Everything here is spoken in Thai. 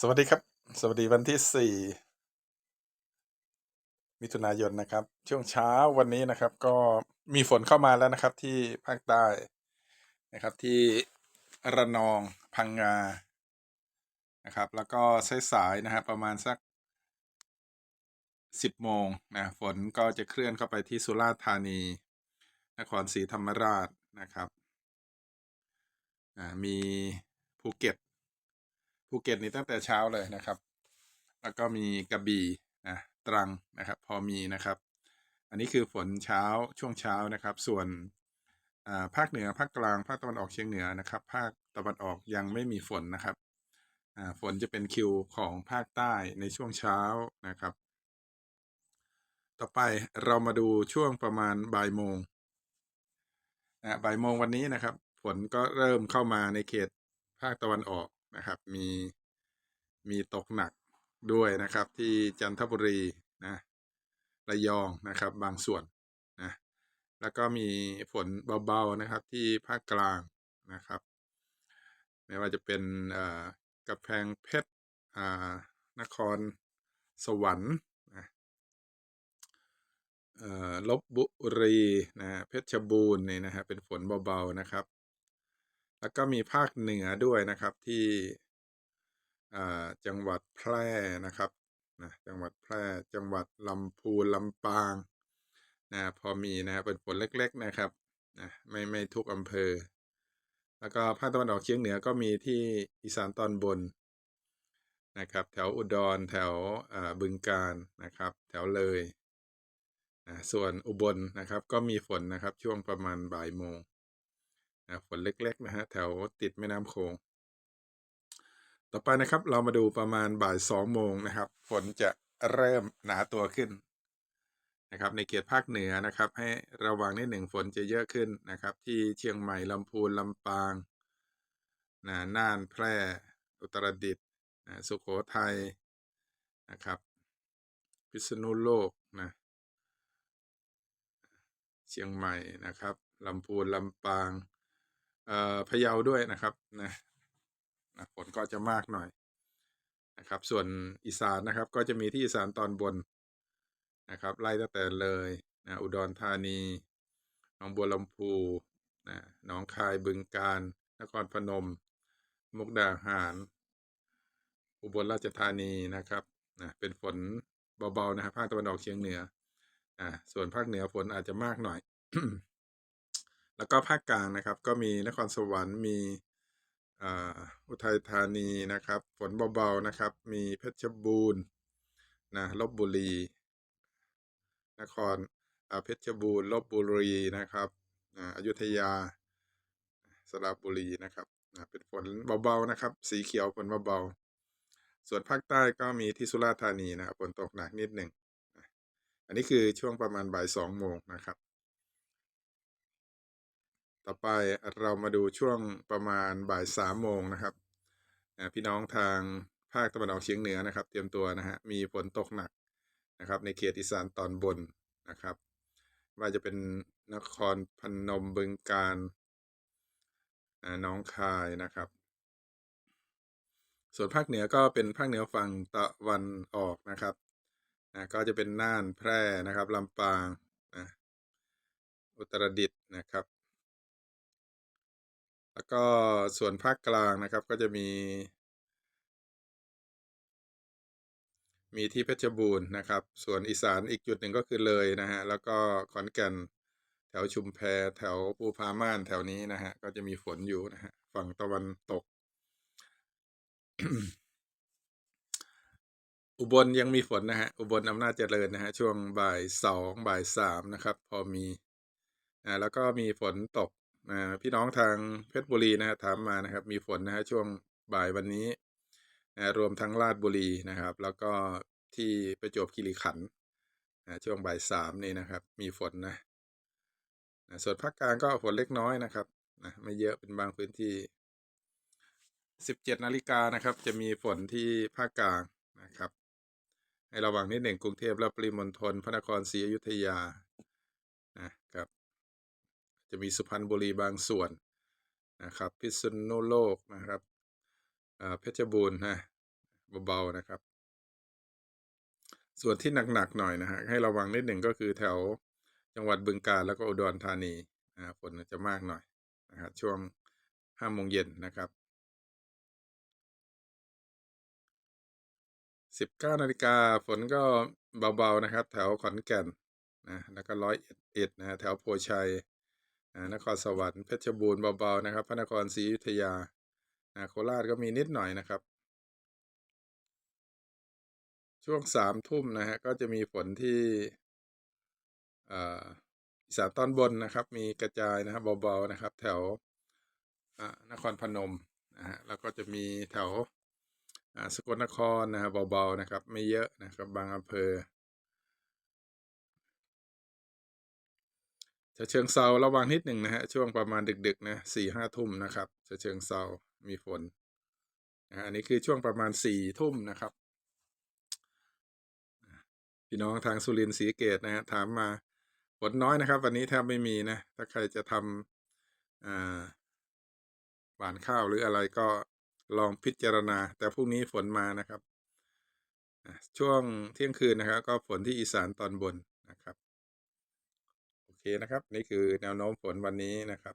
สวัสดีครับ สวัสดีวันที่ 4 มิถุนายนนะครับ ช่วงเช้าวันนี้นะครับ ก็มีฝนเข้ามาแล้วนะครับ ที่ภาคใต้นะครับ ที่ระนองพังงานะครับ แล้วก็สายๆนะครับ ประมาณสัก 10 โมงนะฝนก็จะเคลื่อนเข้าไปที่สุราษฎร์ธานี นครศรีธรรมราชนะครับอ่ามีภูเก็ต ภูเก็ตนี่ตั้งแต่เช้าเลยนะครับ แล้วก็มีกระบี่นะตรังนะครับ พอมีนะครับ อันนี้คือฝนเช้าช่วงเช้านะครับ ส่วนอ่าภาคเหนือภาคกลางภาคตะวันออกเฉียงเหนือนะครับ ภาคตะวันออกยังไม่มีฝนนะครับอ่าฝนจะเป็นคิวของภาคใต้ในช่วงเช้านะครับ ต่อไปเรามาดูช่วงประมาณบ่ายโมงนะบ่ายโมงวันนี้นะครับ ฝนก็เริ่มเข้ามาในเขตภาคตะวันออก นะครับ มีมีตกหนักด้วยนะครับ ที่จันทบุรีนะระยองนะครับ บางส่วนนะแล้วก็มีฝนเบาๆนะครับ ที่ภาคกลางนะครับ ไม่ว่าจะเป็นเอ่อกำแพงเพชรอ่านครสวรรค์นะเอ่อลบบุรีนะฮะเพชรบูรณ์นี่นะฮะเป็นฝนเบาๆนะครับ แล้วก็มีภาคเหนือด้วยนะครับที่จังหวัดแพร่นะครับนะจังหวัดแพร่จังหวัดลำพูนลำปางนะพอมีนะเป็นฝนเล็ก ๆนะครับนะไม่ไม่ทุกอำเภอ แล้วก็ภาคตะวันออกเฉียงเหนือก็มีที่อีสานตอนบนนะครับแถวอุดรแถวบึงกาฬนะครับ แถวเลยนะส่วนอุบลนะครับก็มีฝนนะครับช่วงประมาณบ่ายโมง ฝนเล็กๆนะฮะแถวติดแม่น้ำโขงต่อไปนะครับ เรามาดูประมาณบ่ายสองโมงนะครับ ฝนจะเริ่มหนาตัวขึ้นนะครับ ในเขตภาคเหนือนะครับ ให้ระวังนิดหนึ่งฝนจะเยอะขึ้นนะครับ ที่เชียงใหม่ลำพูนลำปางนะน่านแพร่ อุตรดิตถ์นะสุโขทัยนะครับ พิษณุโลกนะเชียงใหม่นะครับลำพูนลำปาง เอ่อพะเยาด้วยนะครับนะนะฝนก็จะมากหน่อยนะครับ ส่วนอีสานนะครับ ก็จะมีที่อีสานตอนบนนะครับ ไล่ตั้งแต่เลยนะอุดรธานีหนองบัวลำพูนะหนองคายบึงกาฬนครพนม มุกดาหาร อุบลราชธานีนะครับนะเป็นฝนเบาๆนะครับภาคตะวันออกเฉียงเหนืออ่าส่วนภาคเหนือฝนอาจจะมากหน่อย แล้วก็ภาคกลางนะครับ ก็มีนครสวรรค์มีอุทัยธานีนะครับ ฝนเบาๆนะครับ มีเพชรบูรณ์นะลบบุรี นครเพชรบูรณ์ลบบุรีนะครับอยุธยาสระบุรีนะครับเป็นฝนเบาๆนะครับ สีเขียวฝนเบาๆส่วนภาคใต้ก็มีที่สุราษฎร์ธานีนะครับฝนตกหนักนิดหนึ่งอันนี้คือช่วงประมาณบ่ายสองโมงนะครับ ต่อไปเรามาดูช่วงประมาณบ่ายสามโมงนะครับพี่น้องทางภาคตะวันออกเฉียงเหนือนะครับ เตรียมตัวนะฮะมีฝนตกหนักนะครับ ในเขตอีสานตอนบนนะครับ ว่าจะเป็นนครพนมบึงกาฬน้องคายนะครับ ส่วนภาคเหนือก็เป็นภาคเหนือฝั่งตะวันออกนะครับนะก็จะเป็นน่านแพร่นะครับลำปางนะอุตรดิตถ์นะครับ แล้วก็ส่วนภาคกลางนะครับก็จะมี มีที่เพชรบูรณ์นะครับ ส่วนอีสานอีกจุดหนึ่งก็คือเลยนะฮะ แล้วก็ขอนแก่นแถวชุมแพแถวภูพาม่านแถวนี้นะฮะ ก็จะมีฝนอยู่นะฮะ ฝั่งตะวันตก อุบลยังมีฝนนะฮะ อุบลอำนาจเจริญนะฮะ ช่วงบ่ายสองบ่ายสามนะครับ พอมีอ่าแล้วก็มีฝนตก พี่น้องทางเพชรบุรีนะฮะถามมานะครับ มีฝนนะฮะช่วงบ่ายวันนี้นะรวมทั้งราชบุรีนะครับ แล้วก็ที่ประจวบคีรีขันธ์นะช่วงบ่ายสามนี่นะครับ มีฝนนะนะส่วนภาคกลางก็ฝนเล็กน้อยนะครับนะไม่เยอะเป็นบางพื้นที่สิบเจ็ดนาฬิกานะครับ จะมีฝนที่ภาคกลางนะครับ ให้ระวังนิดหนึ่งกรุงเทพและปริมณฑลพระนครศรีอยุธยา จะมีสุพรรณบุรีบางส่วนนะครับ พิษณุโลกนะครับเพชรบูรณ์นะเบาๆนะครับ ส่วนที่หนักๆหน่อยนะฮะให้ระวังนิดหนึ่งก็คือแถวจังหวัดบึงกาฬแล้วก็อุดรธานีนะฮะฝนจะมากหน่อยนะครับช่วงห้าโมงเย็นนะครับสิบเก้านาฬิกาฝนก็เบาๆนะครับ แถวขอนแก่นนะแล้วก็ร้อยเอ็ดนะแถวโพชัย นครสวรรค์เพชรบูรณ์เบาๆนะครับพระนครศรีอยุธยาโคราชก็มีนิดหน่อยนะครับ ช่วงสามทุ่มนะฮะก็จะมีฝนที่อีสานตอนบนนะครับ มีกระจายนะครับเบาๆนะครับ แถวนครพนมนะฮะแล้วก็จะมีแถวสกลนครนะฮะเบาๆนะครับ ไม่เยอะนะครับ บางอำเภอ ฉะเชิงเซาระวังนิดหนึ่งนะฮะช่วงประมาณดึกๆนะสี่ห้าทุ่มนะครับฉะเชิงเซามีฝนนะฮะอันนี้คือช่วงประมาณสี่ทุ่มนะครับ พี่น้องทางสุรินทร์ศรีเกตนะฮะถามมาฝนน้อยนะครับ วันนี้แทบไม่มีนะ ถ้าใครจะทำอ่าหวานข้าวหรืออะไรก็ลองพิจารณา แต่พรุ่งนี้ฝนมานะครับ ช่วงเที่ยงคืนนะครับ ก็ฝนที่อีสานตอนบนนะครับ เคนะครับ นี่คือแนวโน้มฝนวันนี้นะครับ